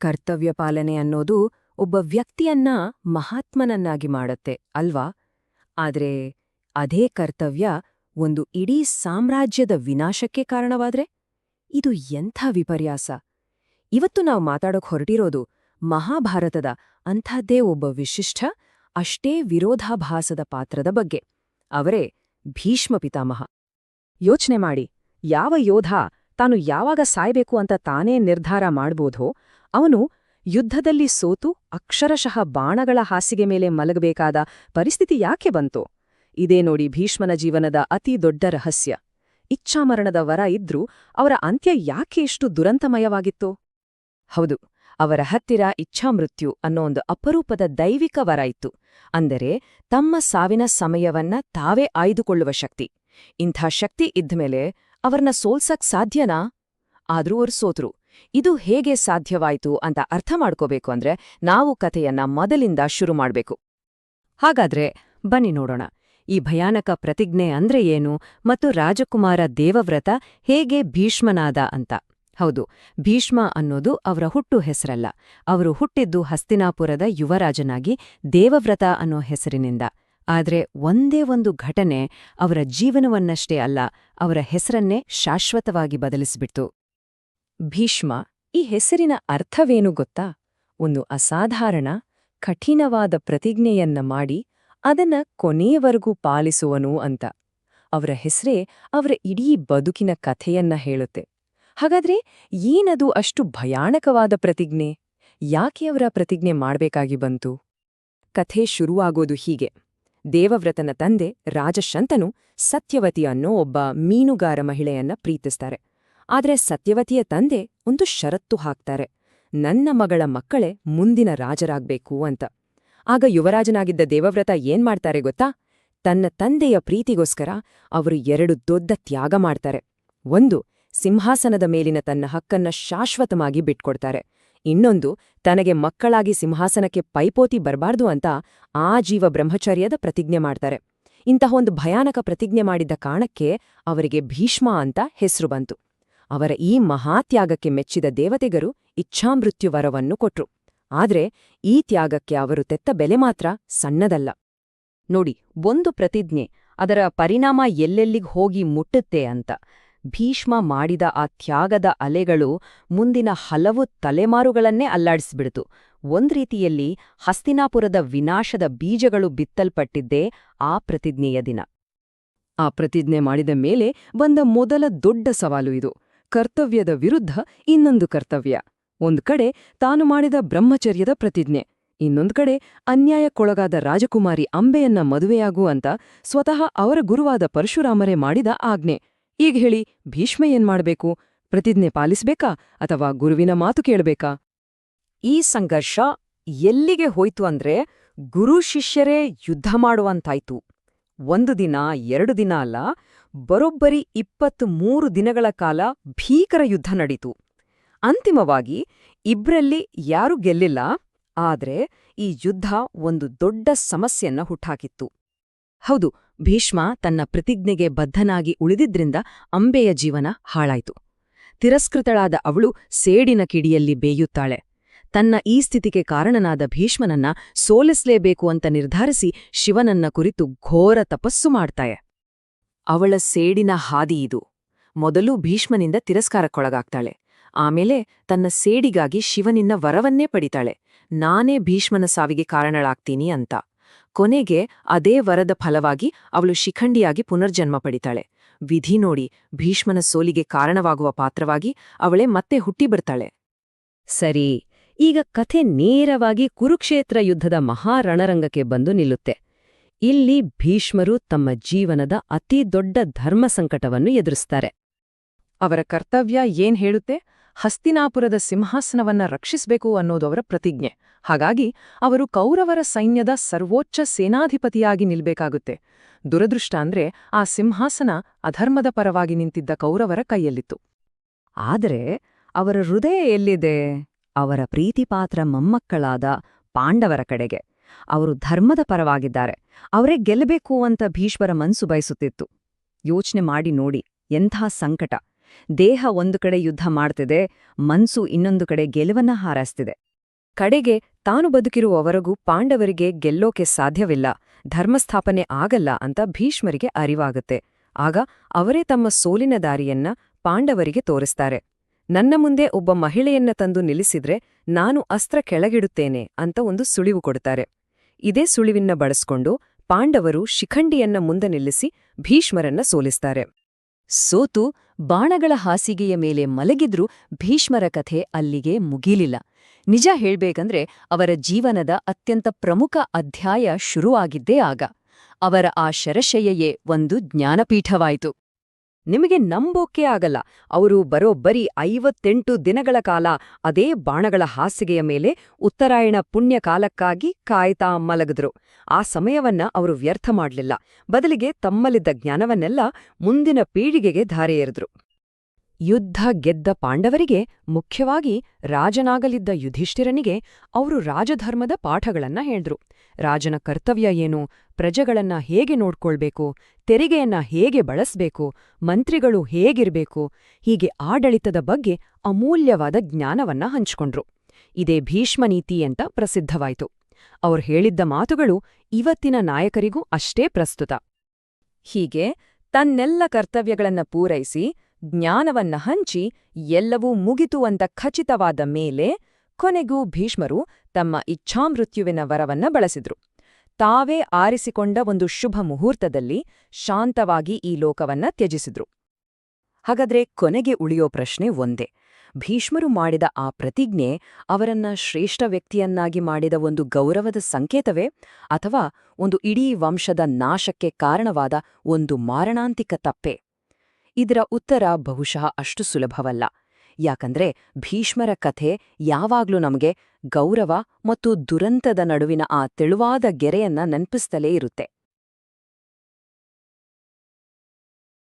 ಕರ್ತವ್ಯ ಪಾಲನೆ ಅನ್ನೋದು ಒಬ್ಬ ವ್ಯಕ್ತಿಯನ್ನ ಮಹಾತ್ಮನನ್ನಾಗಿ ಮಾಡುತ್ತೆ, ಅಲ್ವಾ? ಆದ್ರೆ ಅದೇ ಕರ್ತವ್ಯ ಒಂದು ಇಡೀ ಸಾಮ್ರಾಜ್ಯದ ವಿನಾಶಕ್ಕೆ ಕಾರಣವಾದ್ರೆ? ಇದು ಎಂಥ ವಿಪರ್ಯಾಸ! ಇವತ್ತು ನಾವು ಮಾತಾಡೋಕ್ ಹೊರಟಿರೋದು ಮಹಾಭಾರತದ ಅಂಥದ್ದೇ ಒಬ್ಬ ವಿಶಿಷ್ಟ, ಅಷ್ಟೇ ವಿರೋಧಾಭಾಸದ ಪಾತ್ರದ ಬಗ್ಗೆ. ಅವರೇ ಭೀಷ್ಮ ಪಿತಾಮಹ. ಯೋಚನೆ ಮಾಡಿ, ಯಾವ ಯೋಧ ತಾನು ಯಾವಾಗ ಸಾಯ್ಬೇಕು ಅಂತ ತಾನೇ ನಿರ್ಧಾರ ಮಾಡ್ಬೋದೋ ಅವನು ಯುದ್ಧದಲ್ಲಿ ಸೋತು ಅಕ್ಷರಶಃ ಬಾಣಗಳ ಹಾಸಿಗೆ ಮೇಲೆ ಮಲಗಬೇಕಾದ ಪರಿಸ್ಥಿತಿ ಯಾಕೆ ಬಂತು? ಇದೇ ನೋಡಿ ಭೀಷ್ಮನ ಜೀವನದ ಅತಿ ದೊಡ್ಡ ರಹಸ್ಯ. ಇಚ್ಛಾಮರಣದ ವರ ಇದ್ರೂ ಅವರ ಅಂತ್ಯ ಯಾಕೆ ಇಷ್ಟು ದುರಂತಮಯವಾಗಿತ್ತು? ಹೌದು, ಅವರ ಹತ್ತಿರ ಇಚ್ಛಾಮೃತ್ಯು ಅನ್ನೋ ಒಂದು ಅಪರೂಪದ ದೈವಿಕ ವರ ಇತ್ತು. ಅಂದರೆ ತಮ್ಮ ಸಾವಿನ ಸಮಯವನ್ನ ತಾವೇ ಆಯ್ದುಕೊಳ್ಳುವ ಶಕ್ತಿ. ಇಂಥ ಶಕ್ತಿ ಇದ್ಮೇಲೆ ಅವರನ್ನ ಸೋಲ್ಸಕ್ ಸಾಧ್ಯನಾ? ಆದ್ರೂ ಅವರು ಸೋತ್ರು. ಇದು ಹೇಗೆ ಸಾಧ್ಯವಾಯಿತು ಅಂತ ಅರ್ಥ ಮಾಡ್ಕೋಬೇಕು ಅಂದ್ರೆ ನಾವು ಕಥೆಯನ್ನ ಮೊದಲಿಂದ ಶುರು ಮಾಡಬೇಕು. ಹಾಗಾದ್ರೆ ಬನ್ನಿ ನೋಡೋಣ. ಈ ಭಯಾನಕ ಪ್ರತಿಜ್ಞೆ ಅಂದ್ರೆ ಏನು ಮತ್ತು ರಾಜಕುಮಾರ ದೇವವ್ರತ ಹೇಗೆ ಭೀಷ್ಮನಾದ ಅಂತ. ಹೌದು, ಭೀಷ್ಮ ಅನ್ನೋದು ಅವರ ಹುಟ್ಟು ಹೆಸರಲ್ಲ. ಅವರು ಹುಟ್ಟಿದ್ದು ಹಸ್ತಿನಾಪುರದ ಯುವರಾಜನಾಗಿ ದೇವವ್ರತ ಅನ್ನೋ ಹೆಸರಿನಿಂದ. ಆದರೆ ಒಂದೇ ಒಂದು ಘಟನೆ ಅವರ ಜೀವನವನ್ನಷ್ಟೇ ಅಲ್ಲ, ಅವರ ಹೆಸರನ್ನೇ ಶಾಶ್ವತವಾಗಿ ಬದಲಿಸಿಬಿಡ್ತು. ಭೀಷ್ಮ ಈ ಹೆಸರಿನ ಅರ್ಥವೇನು ಗೊತ್ತಾ? ಒಂದು ಅಸಾಧಾರಣ, ಕಠಿಣವಾದ ಪ್ರತಿಜ್ಞೆಯನ್ನ ಮಾಡಿ ಅದನ್ನ ಕೊನೆಯವರೆಗೂ ಪಾಲಿಸುವನು ಅಂತ. ಅವರ ಹೆಸರೇ ಅವರ ಇಡೀ ಬದುಕಿನ ಕಥೆಯನ್ನ ಹೇಳುತ್ತೆ. ಹಾಗಾದ್ರೆ ಏನದು ಅಷ್ಟು ಭಯಾನಕವಾದ ಪ್ರತಿಜ್ಞೆ? ಯಾಕೆ ಅವರ ಪ್ರತಿಜ್ಞೆ ಮಾಡಬೇಕಾಗಿ ಬಂತು? ಕಥೆ ಶುರುವಾಗೋದು ಹೀಗೆ. ದೇವವ್ರತನ ತಂದೆ ರಾಜಶಂತನು ಸತ್ಯವತಿ ಅನ್ನೋ ಒಬ್ಬ ಮೀನುಗಾರ ಮಹಿಳೆಯನ್ನ ಪ್ರೀತಿಸ್ತಾರೆ. ಆದ್ರೆ ಸತ್ಯವತಿಯ ತಂದೆ ಒಂದು ಷರತ್ತು ಹಾಕ್ತಾರೆ. ನನ್ನ ಮಗಳ ಮಕ್ಕಳೇ ಮುಂದಿನ ರಾಜರಾಗ್ಬೇಕು ಅಂತ. ಆಗ ಯುವರಾಜನಾಗಿದ್ದ ದೇವವ್ರತ ಏನ್ ಮಾಡ್ತಾರೆ ಗೊತ್ತಾ? ತನ್ನ ತಂದೆಯ ಪ್ರೀತಿಗೋಸ್ಕರ ಅವರು ಎರಡು ದೊಡ್ಡ ತ್ಯಾಗ ಮಾಡ್ತಾರೆ. ಒಂದು, ಸಿಂಹಾಸನದ ಮೇಲಿನ ತನ್ನ ಹಕ್ಕನ್ನ ಶಾಶ್ವತವಾಗಿ ಬಿಟ್ಕೊಡ್ತಾರೆ. ಇನ್ನೊಂದು, ತನಗೆ ಮಕ್ಕಳಾಗಿ ಸಿಂಹಾಸನಕ್ಕೆ ಪೈಪೋತಿ ಬರಬಾರ್ದು ಅಂತ ಆ ಜೀವ ಬ್ರಹ್ಮಚರ್ಯದ ಪ್ರತಿಜ್ಞೆ ಮಾಡ್ತಾರೆ. ಇಂತಹ ಒಂದು ಭಯಾನಕ ಪ್ರತಿಜ್ಞೆ ಮಾಡಿದ್ದ ಕಾರಣಕ್ಕೆ ಅವರಿಗೆ ಭೀಷ್ಮ ಅಂತ ಹೆಸರು ಬಂತು. ಅವರ ಈ ಮಹಾತ್ಯಾಗಕ್ಕೆ ಮೆಚ್ಚಿದ ದೇವತೆಗರು ಇಚ್ಛಾಮೃತ್ಯುವರವನ್ನು ಕೊಟ್ರು. ಆದ್ರೆ ಈ ತ್ಯಾಗಕ್ಕೆ ಅವರು ತೆತ್ತ ಬೆಲೆ ಮಾತ್ರ ಸಣ್ಣದಲ್ಲ. ನೋಡಿ, ಒಂದು ಪ್ರತಿಜ್ಞೆ, ಅದರ ಪರಿಣಾಮ ಎಲ್ಲೆಲ್ಲಿಗ್ ಹೋಗಿ ಮುಟ್ಟುತ್ತೆ ಅಂತ. ಭೀಷ್ಮ ಮಾಡಿದ ಆ ತ್ಯಾಗದ ಅಲೆಗಳು ಮುಂದಿನ ಹಲವು ತಲೆಮಾರುಗಳನ್ನೇ ಅಲ್ಲಾಡಿಸ್ಬಿಡ್ತು. ಒಂದ್ ರೀತಿಯಲ್ಲಿ ಹಸ್ತಿನಾಪುರದ ವಿನಾಶದ ಬೀಜಗಳು ಬಿತ್ತಲ್ಪಟ್ಟಿದ್ದೇ ಆ ಪ್ರತಿಜ್ಞೆಯ ದಿನ. ಆ ಪ್ರತಿಜ್ಞೆ ಮಾಡಿದ ಮೇಲೆ ಬಂದ ಮೊದಲ ದೊಡ್ಡ ಸವಾಲು ಇದು. ಕರ್ತವ್ಯದ ವಿರುದ್ಧ ಇನ್ನೊಂದು ಕರ್ತವ್ಯ. ಒಂದು ಕಡೆ ತಾನು ಮಾಡಿದ ಬ್ರಹ್ಮಚರ್ಯದ ಪ್ರತಿಜ್ಞೆ. ಇನ್ನೊಂದು ಕಡೆ ಅನ್ಯಾಯಕ್ಕೊಳಗಾದ ರಾಜಕುಮಾರಿ ಅಂಬೆಯನ್ನ ಮದುವೆಯಾಗು ಅಂತ ಸ್ವತಃ ಅವರ ಗುರುವಾದ ಪರಶುರಾಮರೇ ಮಾಡಿದ ಆಜ್ಞೆ. ಈಗ ಹೇಳಿ, ಭೀಷ್ಮ ಏನ್ ಮಾಡ್ಬೇಕು? ಪ್ರತಿಜ್ಞೆ ಪಾಲಿಸ್ಬೇಕಾ? ಅಥವಾ ಗುರುವಿನ ಮಾತು ಕೇಳಬೇಕಾ? ಈ ಸಂಘರ್ಷ ಎಲ್ಲಿಗೆ ಹೋಯ್ತು ಅಂದ್ರೆ ಗುರು ಶಿಷ್ಯರೇ ಯುದ್ಧ ಮಾಡುವಂತಾಯ್ತು. ಒಂದು ದಿನ, ಎರಡು ದಿನ ಅಲ್ಲ, ಬರೋಬ್ಬರಿ ಇಪ್ಪತ್ಮೂರು ದಿನಗಳ ಕಾಲ ಭೀಕರ ಯುದ್ಧ ನಡೀತು. ಅಂತಿಮವಾಗಿ, ಇಬ್ರಲ್ಲಿ ಯಾರೂ ಗೆಲ್ಲಿಲ್ಲ, ಆದ್ರೆ ಈ ಯುದ್ಧ ಒಂದು ದೊಡ್ಡ ಸಮಸ್ಯೆಯನ್ನ ಹುಟ್ಟಾಕಿತ್ತು ಹೌದು, ಭೀಷ್ಮ ತನ್ನ ಪ್ರತಿಜ್ಞೆಗೆ ಬದ್ಧನಾಗಿ ಉಳಿದಿದ್ರಿಂದ ಅಂಬೆಯ ಜೀವನ ಹಾಳಾಯ್ತು. ತಿರಸ್ಕೃತಳಾದ ಅವಳು ಸೇಡಿನ ಕಿಡಿಯಲ್ಲಿ ಬೇಯುತ್ತಾಳೆ. ತನ್ನ ಈ ಸ್ಥಿತಿಗೆ ಕಾರಣನಾದ ಭೀಷ್ಮನನ್ನ ಸೋಲಿಸಲೇಬೇಕು ಅಂತ ನಿರ್ಧರಿಸಿ ಶಿವನನ್ನ ಕುರಿತು ಘೋರ ತಪಸ್ಸು ಮಾಡ್ತಾಳೆ. ಅವಳ ಸೇಡಿನ ಹಾದಿ ಇದು. ಮೊದಲು ಭೀಷ್ಮನಿಂದ ತಿರಸ್ಕಾರಕ್ಕೊಳಗಾಗ್ತಾಳೆ. ಆಮೇಲೆ ತನ್ನ ಸೇಡಿಗಾಗಿ ಶಿವನಿನ ವರವನ್ನೇ ಪಡಿತಾಳೆ. ನಾನೇ ಭೀಷ್ಮನ ಸಾವಿಗೆ ಕಾರಣಳಾಗ್ತೀನಿ ಅಂತ. ಕೊನೆಗೆ ಅದೇ ವರದ ಫಲವಾಗಿ ಅವಳು ಶಿಖಂಡಿಯಾಗಿ ಪುನರ್ಜನ್ಮ ಪಡಿತಾಳೆ. ವಿಧಿ ನೋಡಿ ಭೀಷ್ಮನ ಸೋಲಿಗೆ ಕಾರಣವಾಗುವ ಪಾತ್ರವಾಗಿ ಅವಳೇ ಮತ್ತೆ ಹುಟ್ಟಿ ಬರ್ತಾಳೆ ಸರಿ. ಈಗ ಕಥೆ ನೇರವಾಗಿ ಕುರುಕ್ಷೇತ್ರ ಯುದ್ಧದ ಮಹಾರಣರಂಗಕ್ಕೆ ಬಂದು ನಿಲ್ಲುತ್ತೆ. ಇಲ್ಲಿ ಭೀಷ್ಮರು ತಮ್ಮ ಜೀವನದ ಅತಿ ದೊಡ್ಡ ಧರ್ಮ ಸಂಕಟವನ್ನು ಎದುರಿಸ್ತಾರೆ. ಅವರ ಕರ್ತವ್ಯ ಏನ್ ಹೇಳುತ್ತೆ? ಹಸ್ತಿನಾಪುರದ ಸಿಂಹಾಸನವನ್ನ ರಕ್ಷಿಸಬೇಕು ಅನ್ನೋದು ಅವರ ಪ್ರತಿಜ್ಞೆ. ಹಾಗಾಗಿ ಅವರು ಕೌರವರ ಸೈನ್ಯದ ಸರ್ವೋಚ್ಚ ಸೇನಾಧಿಪತಿಯಾಗಿ ನಿಲ್ಬೇಕಾಗುತ್ತೆ. ದುರದೃಷ್ಟ ಅಂದ್ರೆ ಆ ಸಿಂಹಾಸನ ಅಧರ್ಮದ ಪರವಾಗಿ ನಿಂತಿದ್ದ ಕೌರವರ ಕೈಯಲ್ಲಿತ್ತು. ಆದರೆ ಅವರ ಹೃದಯ ಎಲ್ಲಿದೆ? ಅವರ ಪ್ರೀತಿಪಾತ್ರ ಮೊಮ್ಮಕ್ಕಳಾದ ಪಾಂಡವರ ಕಡೆಗೆ. ಅವರು ಧರ್ಮದ ಪರವಾಗಿದ್ದಾರೆ. ಅವರೇ ಗೆಲ್ಲಬೇಕು ಅಂತ ಭೀಷ್ಮರ ಮನ್ಸು ಬಯಸುತ್ತಿತ್ತು. ಯೋಚನೆ ಮಾಡಿ ನೋಡಿ, ಎಂಥ ಸಂಕಟ. ದೇಹ ಒಂದು ಕಡೆ ಯುದ್ಧ ಮಾಡ್ತಿದೆ ಮನ್ಸು ಇನ್ನೊಂದು ಕಡೆ ಗೆಲುವನ್ನ ಹಾರೈಸ್ತಿದೆ. ಕಡೆಗೆ ತಾನು ಬದುಕಿರುವವರೆಗೂ ಪಾಂಡವರಿಗೆ ಗೆಲ್ಲೋಕೆ ಸಾಧ್ಯವಿಲ್ಲ, ಧರ್ಮಸ್ಥಾಪನೆ ಆಗಲ್ಲ ಅಂತ ಭೀಷ್ಮರಿಗೆ ಅರಿವಾಗುತ್ತೆ. ಆಗ ಅವರೇ ತಮ್ಮ ಸೋಲಿನ ದಾರಿಯನ್ನ ಪಾಂಡವರಿಗೆ ತೋರಿಸ್ತಾರೆ. ನನ್ನ ಮುಂದೆ ಒಬ್ಬ ಮಹಿಳೆಯನ್ನ ತಂದು ನಿಲ್ಲಿಸಿದ್ರೆ ನಾನು ಅಸ್ತ್ರ ಕೆಳಗಿಡುತ್ತೇನೆ ಅಂತ ಒಂದು ಸುಳಿವು ಕೊಡ್ತಾರೆ. ಇದೇ ಸುಳಿವಿನ ಬಳಸ್ಕೊಂಡು ಪಾಂಡವರು ಶಿಖಂಡಿಯನ್ನ ಮುಂದೆ ನಿಲ್ಲಿಸಿ ಭೀಷ್ಮರನ್ನ ಸೋಲಿಸ್ತಾರೆ. ಸೋತು ಬಾಣಗಳ ಹಾಸಿಗೆಯ ಮೇಲೆ ಮಲಗಿದ್ರೂ ಭೀಷ್ಮರ ಕಥೆ ಅಲ್ಲಿಗೆ ಮುಗಿಲಿಲ್ಲ. ನಿಜ ಹೇಳ್ಬೇಕಂದ್ರೆ ಅವರ ಜೀವನದ ಅತ್ಯಂತ ಪ್ರಮುಖ ಅಧ್ಯಾಯ ಶುರುವಾಗಿದ್ದೇ ಆಗ. ಅವರ ಆ ಶರಶಯ್ಯೆಯೇ ಒಂದು ಜ್ಞಾನಪೀಠವಾಯಿತು. ನಿಮಗೆ ನಂಬೋಕೆ ಆಗಲ್ಲ. ಅವರು ಬರೋಬ್ಬರಿ ಐವತ್ತೆಂಟು ದಿನಗಳ ಕಾಲ ಅದೇ ಬಾಣಗಳ ಹಾಸಿಗೆಯ ಮೇಲೆ ಉತ್ತರಾಯಣ ಪುಣ್ಯ ಕಾಲಕ್ಕಾಗಿ ಕಾಯ್ತಾ ಮಲಗಿದ್ರು. ಆ ಸಮಯವನ್ನ ಅವರು ವ್ಯರ್ಥ ಮಾಡಲಿಲ್ಲ. ಬದಲಿಗೆ ತಮ್ಮಲ್ಲಿದ್ದ ಜ್ಞಾನವನ್ನೆಲ್ಲ ಮುಂದಿನ ಪೀಳಿಗೆಗೆ ಧಾರೆ ಎರೆದ್ರು. ಯುದ್ಧ ಗೆದ್ದ ಪಾಂಡವರಿಗೆ ಮುಖ್ಯವಾಗಿ ರಾಜನಾಗಲಿದ್ದ ಯುಧಿಷ್ಠಿರನಿಗೆ ಅವರು ರಾಜಧರ್ಮದ ಪಾಠಗಳನ್ನ ಹೇಳಿದ್ರು. ರಾಜನ ಕರ್ತವ್ಯ ಏನು? ಪ್ರಜೆಗಳನ್ನ ಹೇಗೆ ನೋಡ್ಕೊಳ್ಬೇಕು? ತೆರಿಗೆಯನ್ನ ಹೇಗೆ ಬಳಸ್ಬೇಕು? ಮಂತ್ರಿಗಳು ಹೇಗಿರ್ಬೇಕು? ಹೀಗೆ ಆಡಳಿತದ ಬಗ್ಗೆ ಅಮೂಲ್ಯವಾದ ಜ್ಞಾನವನ್ನ ಹಂಚಿಕೊಂಡ್ರು. ಇದೇ ಭೀಷ್ಮನೀತಿ ಅಂತ ಪ್ರಸಿದ್ಧವಾಯಿತು. ಅವ್ರು ಹೇಳಿದ್ದ ಮಾತುಗಳು ಇವತ್ತಿನ ನಾಯಕರಿಗೂ ಅಷ್ಟೇ ಪ್ರಸ್ತುತ. ಹೀಗೆ ತನ್ನೆಲ್ಲ ಕರ್ತವ್ಯಗಳನ್ನ ಪೂರೈಸಿ ಜ್ಞಾನವನ್ನ ಹಂಚಿ ಎಲ್ಲವೂ ಮುಗಿತು ಅಂತ ಖಚಿತವಾದ ಮೇಲೆ ಕೊನೆಗೂ ಭೀಷ್ಮರು ತಮ್ಮ ಇಚ್ಛಾಮೃತ್ಯುವಿನ ವರವನ್ನ ಬಳಸಿದ್ರು. ತಾವೇ ಆರಿಸಿಕೊಂಡ ಒಂದು ಶುಭ ಮುಹೂರ್ತದಲ್ಲಿ ಶಾಂತವಾಗಿ ಈ ಲೋಕವನ್ನ ತ್ಯಜಿಸಿದ್ರು. ಹಾಗಾದ್ರೆ ಕೊನೆಗೆ ಉಳಿಯೋ ಪ್ರಶ್ನೆ ಒಂದೇ. ಭೀಷ್ಮರು ಮಾಡಿದ ಆ ಪ್ರತಿಜ್ಞೆ ಅವರನ್ನ ಶ್ರೇಷ್ಠ ವ್ಯಕ್ತಿಯನ್ನಾಗಿ ಮಾಡಿದ ಒಂದು ಗೌರವದ ಸಂಕೇತವೇ? ಅಥವಾ ಒಂದು ಇಡೀ ವಂಶದ ನಾಶಕ್ಕೆ ಕಾರಣವಾದ ಒಂದು ಮಾರಣಾಂತಿಕ ತಪ್ಪೆ? ಇದರ ಉತ್ತರ ಬಹುಶಃ ಅಷ್ಟು ಸುಲಭವಲ್ಲ. ಯಾಕಂದ್ರೆ ಭೀಷ್ಮರ ಕಥೆ ಯಾವಾಗ್ಲೂ ನಮಗೆ ಗೌರವ ಮತ್ತು ದುರಂತದ ನಡುವಿನ ಆ ತೆಳುವಾದ ಗೆರೆಯನ್ನ ನೆನಪಿಸ್ತಲೇ ಇರುತ್ತೆ.